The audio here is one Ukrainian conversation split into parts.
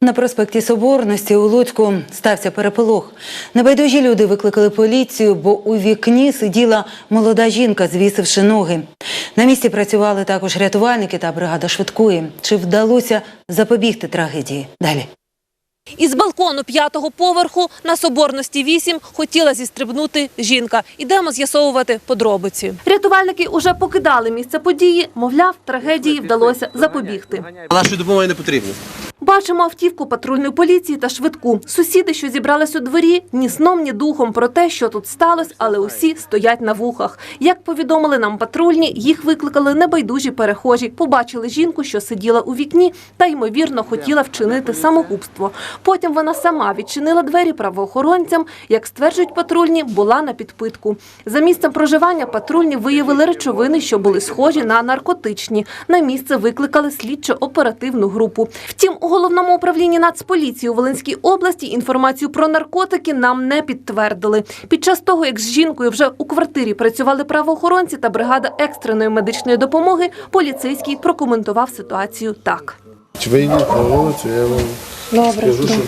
На проспекті Соборності у Луцьку стався переполох. Небайдужі люди викликали поліцію, бо у вікні сиділа молода жінка, звісивши ноги. На місці працювали також рятувальники та бригада швидкої. Чи вдалося запобігти трагедії? Далі. Із балкону п'ятого поверху на Соборності 8 хотіла зістрибнути жінка. Ідемо з'ясовувати подробиці. Рятувальники уже покидали місце події. Мовляв, трагедії вдалося запобігти. Нашої допомоги не потрібно. Бачимо автівку патрульної поліції та швидку. Сусіди, що зібрались у дворі, ні сном, ні духом про те, що тут сталося, але усі стоять на вухах. Як повідомили нам патрульні, їх викликали небайдужі перехожі. Побачили жінку, що сиділа у вікні, та ймовірно хотіла вчинити самогубство. Потім вона сама відчинила двері правоохоронцям. Як стверджують патрульні, була на підпитку. За місцем проживання патрульні виявили речовини, що були схожі на наркотичні. На місце викликали слідчо-оперативну групу. Втім, у головному управлінні Нацполіції у Волинській області інформацію про наркотики нам не підтвердили. Під час того, як з жінкою вже у квартирі працювали правоохоронці та бригада екстреної медичної допомоги, поліцейський прокоментував ситуацію так. Чи вийдіть на вулицю, я вам скажу, що.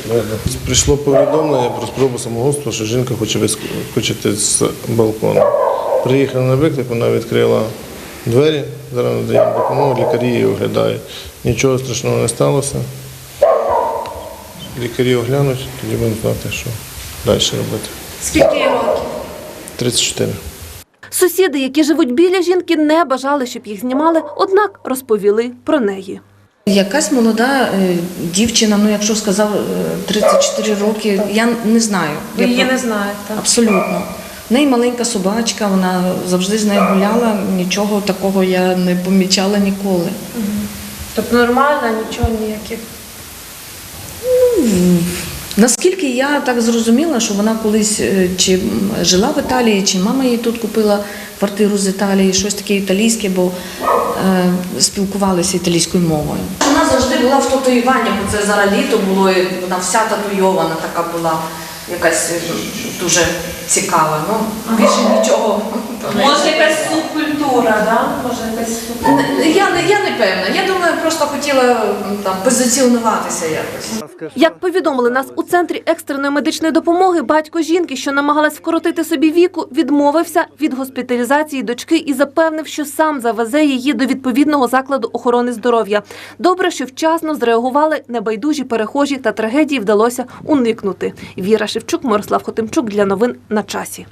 Прийшло повідомлення про спробу самогубства, що жінка хоче вискочити з балкону. Приїхали на виклик, вона відкрила двері, зараз надаємо допомогу, лікарі її оглядають. Нічого страшного не сталося. Лікарі оглянуть, тоді будемо знати, що далі робити. Скільки є років? 34. Сусіди, які живуть біля жінки, не бажали, щоб їх знімали, однак розповіли про неї. Якась молода е, дівчина, ну якщо сказав е, 34 роки, я не знаю. Ви її не знаєте. Абсолютно. В неї маленька собачка, вона завжди з нею гуляла, нічого такого я не помічала ніколи. Тобто нормально, нічого ніяких. Наскільки я так зрозуміла, що вона колись е, чи жила в Італії, чи мама їй тут купила квартиру з Італії, щось таке італійське, бо е, спілкувалися італійською мовою. Вона завжди була в татуюванні, бо це зараз літо було, і вона вся татуйована така була, якась е, дуже цікава. Ну, більше нічого. Може, якась субкультура, да? Може, якась субкультура. Я, не- я не певна. Я думаю, просто хотіла там позиціонуватися якось. Як повідомили нас у центрі екстреної медичної допомоги, батько жінки, що намагалась вкоротити собі віку, відмовився від госпіталізації дочки і запевнив, що сам завезе її до відповідного закладу охорони здоров'я. Добре, що вчасно зреагували небайдужі перехожі та трагедії вдалося уникнути. Віра Шевчук, Мирослав Хотимчук для новин на часі.